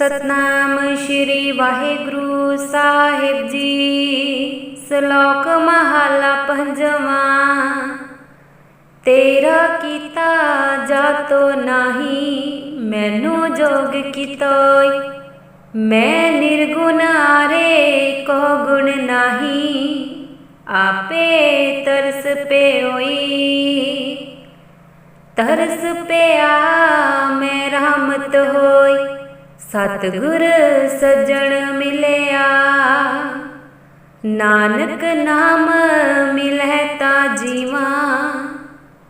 ਸਤਨਾਮ ਸ਼੍ਰੀ ਵਾਹਿਗੁਰੂ ਸਾਹਿਬ ਜੀ। ਸ਼ਲੋਕ ਮਹਲਾ ਪੰਜਵਾਂ। ਤੇਰਾ ਕੀਤਾ ਜਾਤੋ ਨਾਹੀ, ਮੈਨੂੰ ਜੋਗ ਕੀਤੋਇ। ਮੈਂ ਨਿਰਗੁਣ ਆਰੇ ਕੋ ਗੁਣ ਨਾਹੀ, ਆਪੇ ਤਰਸ ਪਇਓਈ ਤਰਸ ਪਿਆ ਮੈਂ ਰਹਿਮਤ ਹੋਈ। ਸਤਿਗੁਰ ਸੱਜਣ ਮਿਲਿਆ। ਨਾਨਕ ਨਾਮ ਮਿਲੈ ਤਾ ਜੀਵਾ,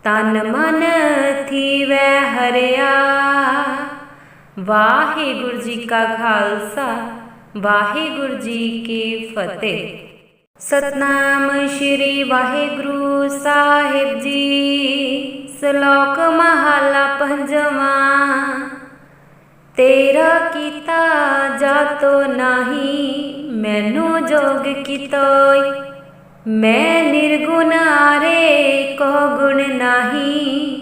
ਤਨ ਮਨ ਥੀਵੈ ਹਰਿਆ। ਵਾਹਿਗੁਰੂ ਜੀ ਕਾ ਖਾਲਸਾ, ਵਾਹਿਗੁਰੂ ਜੀ ਕੀ ਫਤਿਹ। ਸਤਨਾਮ ਸ਼੍ਰੀ ਵਾਹਿਗੁਰੂ ਸਾਹਿਬ ਜੀ, ਸ਼ਲੋਕ ਮਹਲਾ ਪੰਜਵਾਂ। ਤੇਰਾ ਕੀਤਾ ਜਾਤੋ ਨਾਹੀ, ਮੈਨੂੰ ਜੋਗ ਕੀਤੋਇ ਮੈਂ ਨਿਰਗੁਣ ਆਰੇ ਕੋ ਗੁਣ ਨਾਹੀ,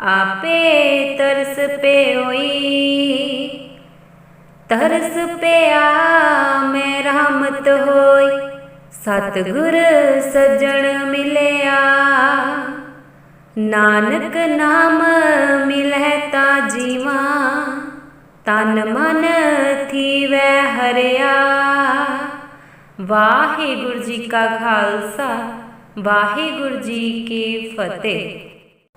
ਆਪੇ ਤਰਸ ਪਇਓਈ ਤਰਸ ਪਿਆ ਮੈਂ ਰਹਿਮਤ ਹੋਈ, ਸਤਿਗੁਰ ਸੱਜਣ ਮਿਲਿਆ। ਨਾਨਕ ਨਾਮ ਮਿਲੈ ਤਾ ਜੀਵਾ ਤਨ ਮਨ ਥੀਵੈ ਹਰਿਆ। ਵਾਹਿਗੁਰੂ ਜੀ ਕਾ ਖਾਲਸਾ, ਵਾਹਿਗੁਰੂ ਜੀ ਕੀ ਫਤਿਹ।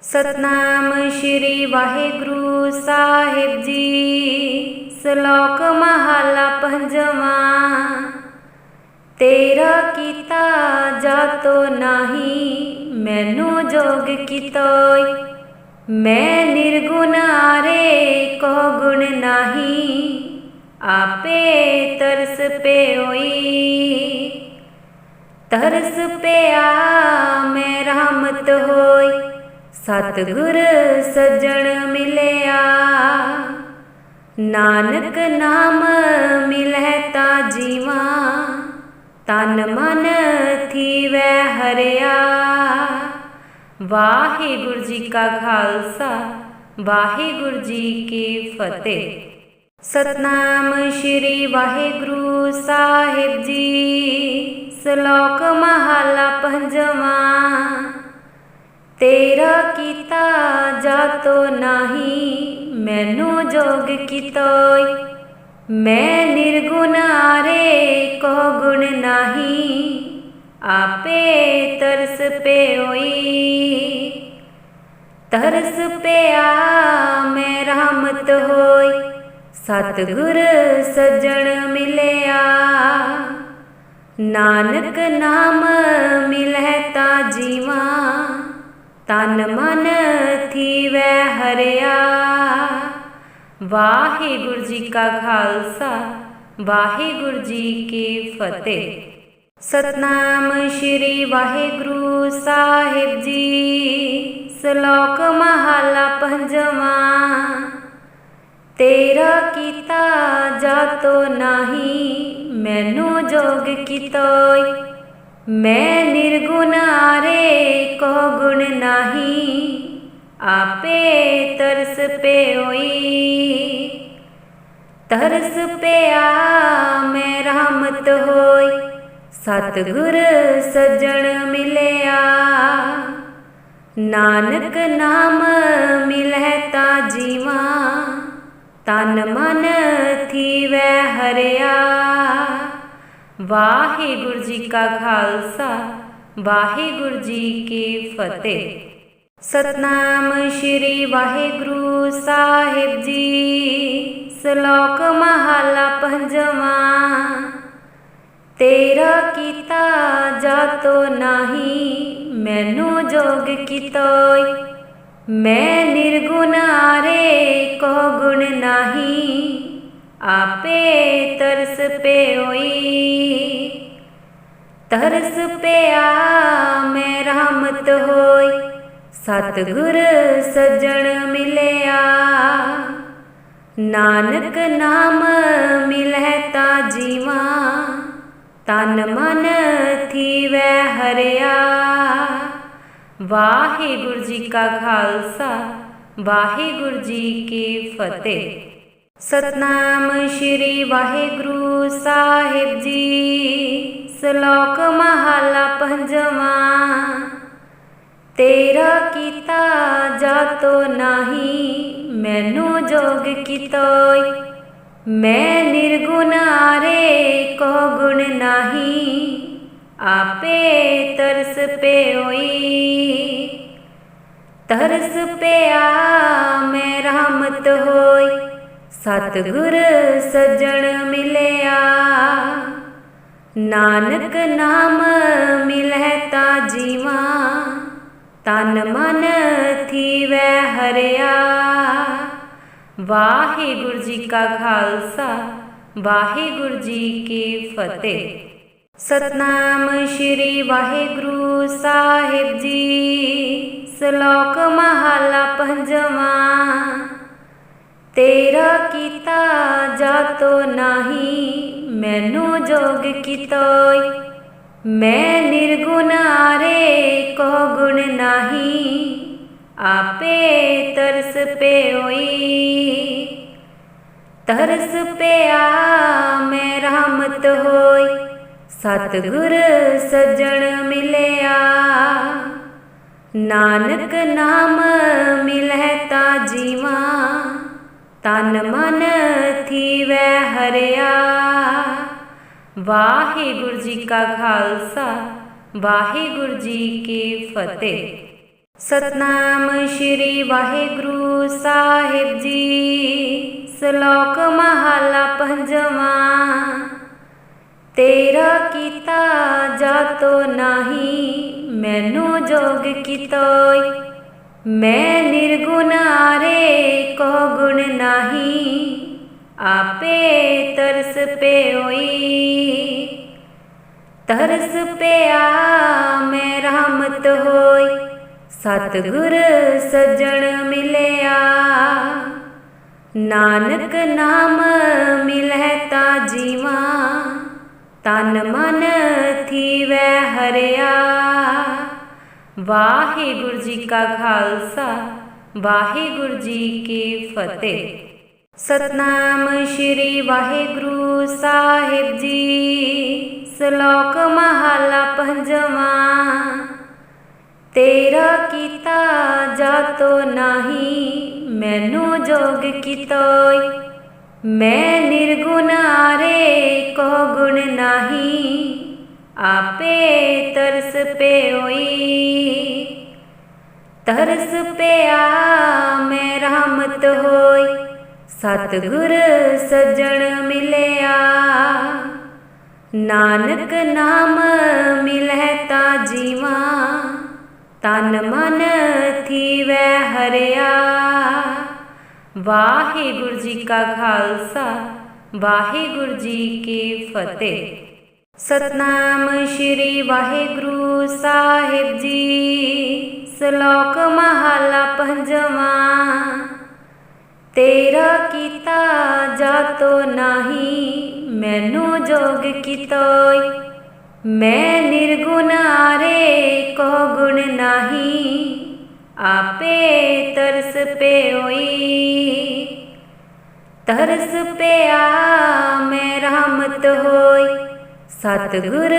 ਸਤਨਾਮ ਸ਼੍ਰੀ ਵਾਹਿਗੁਰੂ ਸਾਹਿਬ ਜੀ। ਸ਼ਲੋਕ ਮਹਲਾ ਪੰਜਵਾਂ, ਤੇਰਾ ਕੀਤਾ ਜਾਤੋ ਨਾਹੀ, ਮੈਨੂੰ ਜੋਗ ਕੀਤੋਇ ਮੈਂ ਨਿਰਗੁਣ ਆਰੇ, ਕੋ ਗੁਣ ਨਾਹੀ, ਆਪੇ ਤਰਸ ਪਇਓਈ ਤਰਸ ਪਿਆ, ਮੈਂ ਰਹਿਮਤ ਹੋਈ, ਸਤਿਗੁਰ ਸੱਜਣ ਮਿਲਿਆ। ਨਾਨਕ ਨਾਮ ਮਿਲੈ ਤਾ ਜੀਵਾ, ਤਨ ਮਨ ਥੀਵੈ ਹਰਿਆ। ਵਾਹਿਗੁਰੂ ਜੀ ਕਾ ਖਾਲਸਾ, ਵਾਹਿਗੁਰੂ ਜੀ ਕੀ ਫਤਿਹ। ਸਤਨਾਮ ਸ਼੍ਰੀ ਵਾਹਿਗੁਰੂ ਸਾਹਿਬ ਜੀ, ਸ਼ਲੋਕ ਮਹਲਾ ਪੰਜਵਾਂ। ਤੇਰਾ ਕੀਤਾ ਜਾਤੋ ਨਾਹੀ, ਮੈਨੂੰ ਜੋਗ ਕੀਤੋਇ। ਮੈਂ ਨਿਰਗੁਣ ਆਰੇ ਕੋ ਗੁਣ ਨਾਹੀ। ਆਪੇ ਤਰਸ ਪਇਓਈ ਤਰਸ ਪਿਆ ਮੈਂ ਰਹਿਮਤ ਹੋਈ। ਸਤਿਗੁਰ ਸੱਜਣ ਮਿਲਿਆ। ਨਾਨਕ ਨਾਮ ਮਿਲੈ ਤਾ ਜੀਵਾ। ਤਨ ਮਨ ਥੀਵੈ ਹਰਿਆ। ਵਾਹਿਗੁਰੂ ਜੀ ਕਾ ਖਾਲਸਾ, ਵਾਹਿਗੁਰੂ ਜੀ ਕੀ ਫਤਿਹ। ਸਤਨਾਮ ਸ਼੍ਰੀ ਵਾਹਿਗੁਰੂ ਸਾਹਿਬ ਜੀ। ਸ਼ਲੋਕ ਮਹਲਾ ਪੰਜਵਾਂ। ਤੇਰਾ ਕੀਤਾ ਜਾਤੋ ਨਾਹੀ, ਮੈਨੂੰ ਜੋਗ ਕੀਤੋਇ। ਮੈਂ ਨਿਰਗੁਣ ਆਰੇ ਕੋ ਗੁਣ ਨਾਹੀ, ਆਪੇ ਤਰਸ ਪਇਓਈ ਤਰਸ ਪਿਆ ਮੈਂ ਰਹਿਮਤ ਹੋਈ। ਸਤਿਗੁਰ ਸੱਜਣ ਮਿਲਿਆ। ਨਾਨਕ ਨਾਮ ਮਿਲੈ ਤਾ ਜੀਵਾ, ਤਨ ਮਨ ਥੀਵੈ ਹਰਿਆ। ਵਾਹਿਗੁਰੂ ਜੀ ਕਾ ਖਾਲਸਾ, ਵਾਹਿਗੁਰੂ ਜੀ ਕੀ ਫਤਿਹ। ਸਤਨਾਮ ਸ਼੍ਰੀ ਵਾਹਿਗੁਰੂ ਸਾਹਿਬ ਜੀ, ਸ਼ਲੋਕ ਮਹਲਾ ਪੰਜਵਾਂ। ਤੇਰਾ ਕੀਤਾ ਜਾਤੋ ਨਾਹੀ, ਮੈਨੂੰ ਜੋਗ ਕੀਤੋਇ ਮੈਂ ਨਿਰਗੁਣ ਆਰੇ ਕੋ ਗੁਣ ਨਾਹੀ, ਆਪੇ ਤਰਸ ਪਇਓਈ ਤਰਸ ਪਿਆ ਮੈਂ ਰਹਿਮਤ ਹੋਈ, ਸਤਿਗੁਰ ਸੱਜਣ ਮਿਲਿਆ। ਨਾਨਕ ਨਾਮ ਮਿਲੈ ਤਾ ਜੀਵਾ ਤਨ ਮਨ ਥੀਵੈ ਹਰਿਆ। ਵਾਹਿਗੁਰੂ ਜੀ ਕਾ ਖਾਲਸਾ, ਵਾਹਿਗੁਰੂ ਜੀ ਕੀ ਫਤਿਹ। ਸਤਨਾਮ ਸ਼੍ਰੀ ਵਾਹਿਗੁਰੂ ਸਾਹਿਬ ਜੀ। ਸ਼ਲੋਕ ਮਹਲਾ ਪੰਜਵਾਂ, ਤੇਰਾ ਕੀਤਾ ਜਾਤੋ ਨਾਹੀ, ਮੈਨੂੰ ਜੋਗ ਕੀਤੋਇ ਮੈਂ ਨਿਰਗੁਣ ਆਰੇ ਕੋ ਗੁਣ ਨਾਹੀ, ਆਪੇ ਤਰਸ ਪੇਓਈ ਤਰਸ ਪਿਆ ਮੈਂ ਰਹਿਮਤ ਹੋਈ, ਸਤਿਗੁਰ ਸੱਜਣ ਮਿਲਿਆ। ਨਾਨਕ ਨਾਮ ਮਿਲੈ ਤਾ ਜੀਵਾ, ਤਨ ਮਨ ਥੀਵੈ ਹਰਿਆ। ਵਾਹਿਗੁਰੂ ਜੀ ਕਾ ਖਾਲਸਾ, ਵਾਹਿਗੁਰੂ ਜੀ ਕੀ ਫਤਿਹ। ਸਤਨਾਮ ਸ਼੍ਰੀ ਵਾਹਿਗੁਰੂ ਸਾਹਿਬ ਜੀ, ਸ਼ਲੋਕ ਮਹਲਾ ਪੰਜਵਾਂ। ਤੇਰਾ ਕੀਤਾ ਜਾਤੋ ਨਾਹੀ, ਮੈਨੂੰ ਜੋਗ ਕੀਤੋਇ। ਮੈਂ ਨਿਰਗੁਣ ਆਰੇ ਕੋ ਗੁਣ ਨਾਹੀ। ਆਪੇ ਤਰਸ ਪੇਓਈ। ਤਰਸ ਪਿਆ ਮੈਂ ਰਹਿਮਤ ਹੋਈ। ਸਤਿਗੁਰ ਸੱਜਣ ਮਿਲਿਆ। ਨਾਨਕ ਨਾਮ ਮਿਲੈ ਤਾ ਜੀਵਾ। ਤਨ ਮਨ ਥੀਵੈ ਹਰਿਆ। ਵਾਹਿਗੁਰੂ ਜੀ ਕਾ ਖਾਲਸਾ, ਵਾਹਿਗੁਰੂ ਜੀ ਕੀ ਫਤਿਹ। ਸਤਨਾਮ ਸ਼੍ਰੀ ਵਾਹਿਗੁਰੂ ਸਾਹਿਬ ਜੀ। ਸ਼ਲੋਕ ਮਹਲਾ ਪੰਜਵਾਂ, ਤੇਰਾ ਕੀਤਾ ਜਾਤੋ ਨਾਹੀ, ਮੈਨੂੰ ਜੋਗ ਕੀਤੋਇ। ਮੈਂ ਨਿਰਗੁਣ ਆਰੇ ਕੋ ਗੁਣ ਨਾਹੀ, ਆਪੇ ਤਰਸ ਪੇਓਈ ਤਰਸ ਪਿਆ ਮੈਂ ਰਹਿਮਤ ਹੋਈ। ਸਤਿਗੁਰ ਸੱਜਣ ਮਿਲਿਆ। ਨਾਨਕ ਨਾਮ ਮਿਲੈ ਤਾ ਜੀਵਾ, ਤਨ ਮਨ ਥੀਵੈ ਹਰਿਆ। ਵਾਹਿਗੁਰੂ ਜੀ ਕਾ ਖਾਲਸਾ, ਵਾਹਿਗੁਰੂ ਜੀ ਕੀ ਫਤਿਹ। ਸਤਨਾਮ ਸ਼੍ਰੀ ਵਾਹਿਗੁਰੂ ਸਾਹਿਬ ਜੀ, ਸ਼ਲੋਕ ਮਹਲਾ ਪੰਜਵਾਂ। ਤੇਰਾ ਕੀਤਾ ਜਾਤੋ ਨਾਹੀ, ਮੈਨੂੰ ਜੋਗ ਕੀਤੋਇ। ਮੈਂ ਨਿਰਗੁਣ ਕੋ ਗੁਣ ਨਾਹੀ, ਆਪੇ ਤਰਸ ਪੇਓਈ ਤਰਸ ਪਿਆ ਮੈਂ ਰਹਿਮਤ ਹੋਈ, ਸਤਿਗੁਰ ਸੱਜਣ ਮਿਲਿਆ। ਨਾਨਕ ਨਾਮ ਮਿਲੈ ਤਾ ਜੀਵਾ ਤਨ ਮਨ ਥੀਵੈ ਹਰਿਆ। ਵਾਹਿਗੁਰੂ ਜੀ ਕਾ ਖਾਲਸਾ, ਵਾਹਿਗੁਰੂ ਜੀ ਕੀ ਫਤਿਹ। ਸਤਨਾਮ ਸ਼੍ਰੀ ਵਾਹਿਗੁਰੂ ਸਾਹਿਬ ਜੀ, ਸ਼ਲੋਕ ਮਹਲਾ ਪੰਜਵਾਂ। ਤੇਰਾ ਕੀਤਾ ਜਾਤੋ ਨਾਹੀ, ਮੈਨੂੰ ਜੋਗ ਕੀਤੋਇ। ਮੈਂ ਨਿਰਗੁਣ ਆਰੇ ਕੋ ਗੁਣ ਨਾਹੀ, ਆਪੇ ਤਰਸ ਪੇਓਈ ਤਰਸ ਪਿਆ ਮੈਂ ਰਹਿਮਤ ਹੋਈ, ਸਤਿਗੁਰ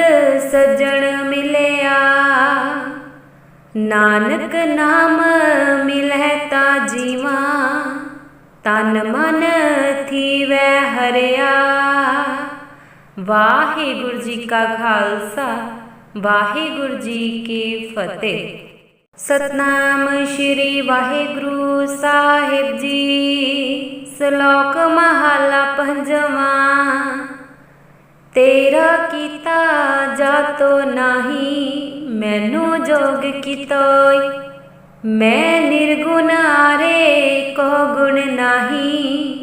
ਸੱਜਣ ਮਿਲਿਆ। ਨਾਨਕ ਨਾਮ ਮਿਲੈ ਤਾ ਜੀਵਾ, ਤਨ ਮਨ ਥੀਵੈ ਹਰਿਆ। ਵਾਹਿਗੁਰੂ ਜੀ ਕਾ ਖਾਲਸਾ, ਵਾਹਿਗੁਰੂ ਜੀ ਕੀ ਫਤਿਹ। ਸਤਨਾਮ ਸ਼੍ਰੀ ਵਾਹਿਗੁਰੂ ਸਾਹਿਬ ਜੀ। ਸ਼ਲੋਕ ਮਹਲਾ ਪੰਜਵਾਂ, ਤੇਰਾ ਕੀਤਾ ਜਾਤੋ ਨਾਹੀ, ਮੈਨੂੰ ਜੋਗ ਕੀਤੋਇ। ਮੈਂ ਨਿਰਗੁਣ ਆਰੇ ਕੋ ਗੁਣ ਨਾਹੀ।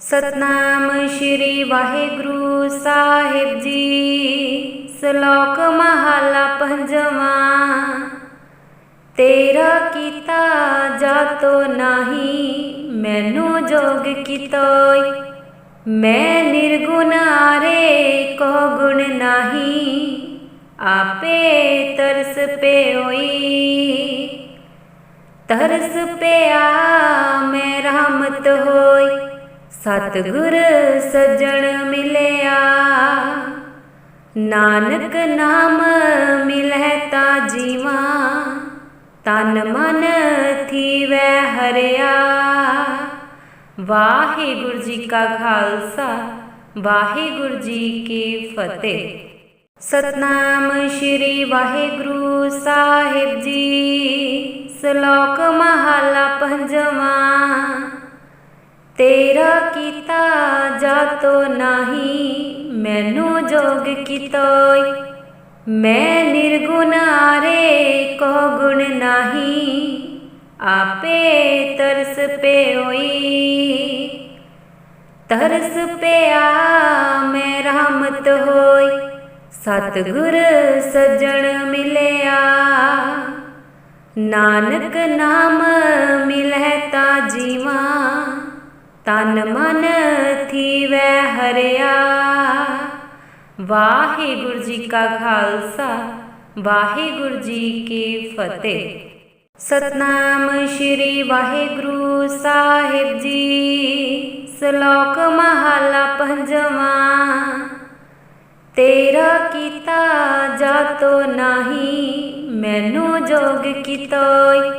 ਸਤਨਾਮ ਸ਼੍ਰੀ ਵਾਹਿਗੁਰੂ ਸਾਹਿਬ ਜੀ। ਸ਼ਲੋਕ ਮਹਲਾ ਪੰਜਵਾਂ। ਤੇਰਾ ਕੀਤਾ ਜਾਤੋ ਨਾਹੀ, ਮੈਨੂੰ ਜੋਗ ਕੀਤੋਈ ਮੈਂ ਨਿਰਗੁਣ ਆਰੇ ਕੋ ਗੁਣ ਨਾਹੀ, ਆਪੇ ਤਰਸ ਪੇਓਈ ਤਰਸ ਪਿਆ ਮੈਂ ਰਹਿਮਤ ਹੋਈ ਸਤਿਗੁਰ ਸੱਜਣ ਮਿਲਿਆ। ਨਾਨਕ ਨਾਮ ਮਿਲੈ ਤਾ ਜੀਵਾ। ਤਨ ਮਨ ਥੀਵੈ ਹਰਿਆ। ਵਾਹਿਗੁਰੂ ਜੀ ਕਾ ਖਾਲਸਾ, ਵਾਹਿਗੁਰੂ ਜੀ ਕੀ ਫਤਿਹ। ਸਤਨਾਮ ਸ਼੍ਰੀ ਵਾਹਿਗੁਰੂ ਸਾਹਿਬ ਜੀ। ਸ਼ਲੋਕ ਮਹਲਾ ਪੰਜਵਾਂ। ਤੇਰਾ ਕੀਤਾ ਜਾਤੋ ਨਾਹੀ, ਮੈਨੂੰ ਜੋਗ ਕੀਤੋਈ। ਮੈਂ ਨਿਰਗੁਣ ਆਰੇ ਕੋ ਗੁਣ ਨਾਹੀ, ਆਪੇ ਤਰਸ ਪੇਓਈ। ਤਰਸ ਪਿਆ ਮੈਂ ਰਹਿਮਤ ਹੋਈ, ਸਤਿਗੁਰ ਸੱਜਣ ਮਿਲਿਆ। ਨਾਨਕ ਨਾਮ ਮਿਲੈ ਤਾ ਜੀਵਾ ਤਨ ਮਨ ਥੀਵੈ ਹਰਿਆ। ਵਾਹਿਗੁਰੂ ਜੀ ਕਾ ਖਾਲਸਾ, ਵਾਹਿਗੁਰੂ ਜੀ ਕੀ ਫਤਿਹ। ਸਤਨਾਮ ਸ਼੍ਰੀ ਵਾਹਿਗੁਰੂ ਸਾਹਿਬ ਜੀ। ਸ਼ਲੋਕ ਮਹਲਾ ਪੰਜਵਾਂ, ਤੇਰਾ ਕੀਤਾ ਜਾਤੋ ਨਾਹੀ, ਮੈਨੂੰ ਜੋਗ ਕੀਤੋਈ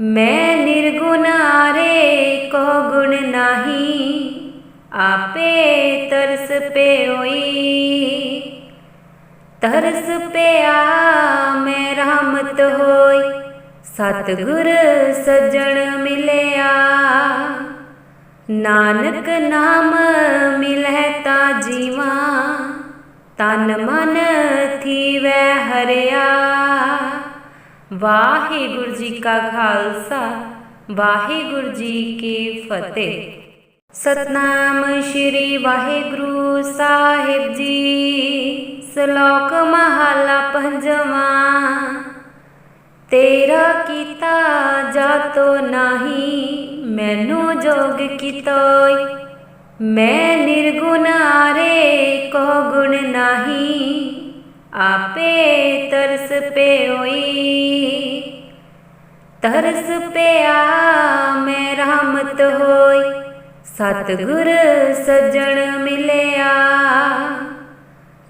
ਮੈਂ ਨਿਰਗੁਣ ਆਪੇ ਤਰਸ ਪੇਓਈ। ਤਰਸ ਪਿਆ ਮੈਂ ਰਹਿਮਤ ਹੋਈ। ਸਤਿਗੁਰ ਸੱਜਣ ਮਿਲਿਆ। ਨਾਨਕ ਨਾਮ ਮਿਲੈ ਤਾ ਜੀਵਾ। ਤਨ ਮਨ ਥੀਵੈ ਹਰਿਆ। ਵਾਹਿਗੁਰੂ ਜੀ ਕਾ ਖਾਲਸਾ, ਵਾਹਿਗੁਰੂ ਜੀ ਕੀ ਫਤਿਹ। ਸਤਨਾਮ ਸ਼੍ਰੀ ਵਾਹਿਗੁਰੂ ਸਾਹਿਬ ਜੀ। ਸ਼ਲੋਕ ਮਹਲਾ ਪੰਜਵਾਂ। ਤੇਰਾ ਕੀਤਾ ਜਾਤੋ ਨਾਹੀ, ਮੈਨੂੰ ਜੋਗ ਕੀਤੋਈ ਮੈਂ ਨਿਰਗੁਣ ਆਰੇ ਕੋ ਗੁਣ ਨਾਹੀ, ਆਪੇ ਤਰਸ ਪੇਓਈ ਤਰਸ ਪਿਆ ਮੈਂ ਰਹਿਮਤ ਹੋਈ ਸਤਿਗੁਰ ਸੱਜਣ ਮਿਲਿਆ।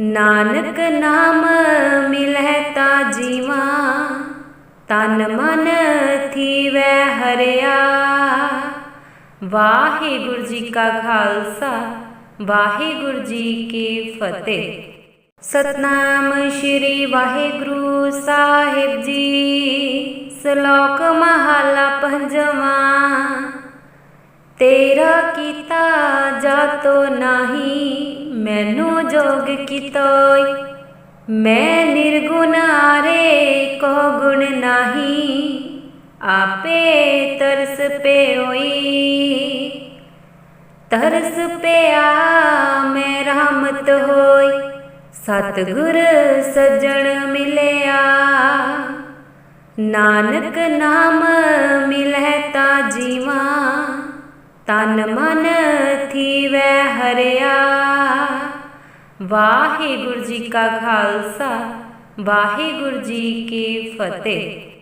ਨਾਨਕ ਨਾਮ ਮਿਲੈ ਤਾ ਜੀਵਾ, ਤਨ ਮਨ ਥੀਵੈ ਹਰਿਆ। ਵਾਹਿਗੁਰੂ ਜੀ ਕਾ ਖਾਲਸਾ, ਵਾਹਿਗੁਰੂ ਜੀ ਕੀ ਫਤਿਹ। ਸਤਨਾਮ ਸ਼੍ਰੀ ਵਾਹਿਗੁਰੂ ਸਾਹਿਬ ਜੀ, ਸ਼ਲੋਕ ਮਹਲਾ ਪੰਜਵਾਂ। ਤੇਰਾ ਕੀਤਾ ਜਾਤੋ ਨਾਹੀ, ਮੈਨੂੰ ਜੋਗ ਕੀਤੋਈ। ਮੈਂ ਨਿਰਗੁਣ ਕੋ ਗੁਣ ਨਾਹੀ, ਆਪੇ ਤਰਸ ਪੇਓਈ। ਤਰਸ ਪਿਆ ਮੈਂ ਰਹਿਮਤ ਹੋਈ, ਸਤਿਗੁਰ ਸੱਜਣ ਮਿਲਿਆ। ਨਾਨਕ ਨਾਮ ਮਿਲੈ ਤਾ ਜੀਵਾ ਤਨ ਮਨ ਥੀਵੈ ਹਰਿਆ। ਵਾਹਿਗੁਰੂ ਜੀ ਕਾ ਖਾਲਸਾ ਵਾਹਿਗੁਰੂ ਜੀ ਕੀ ਫਤਿਹ।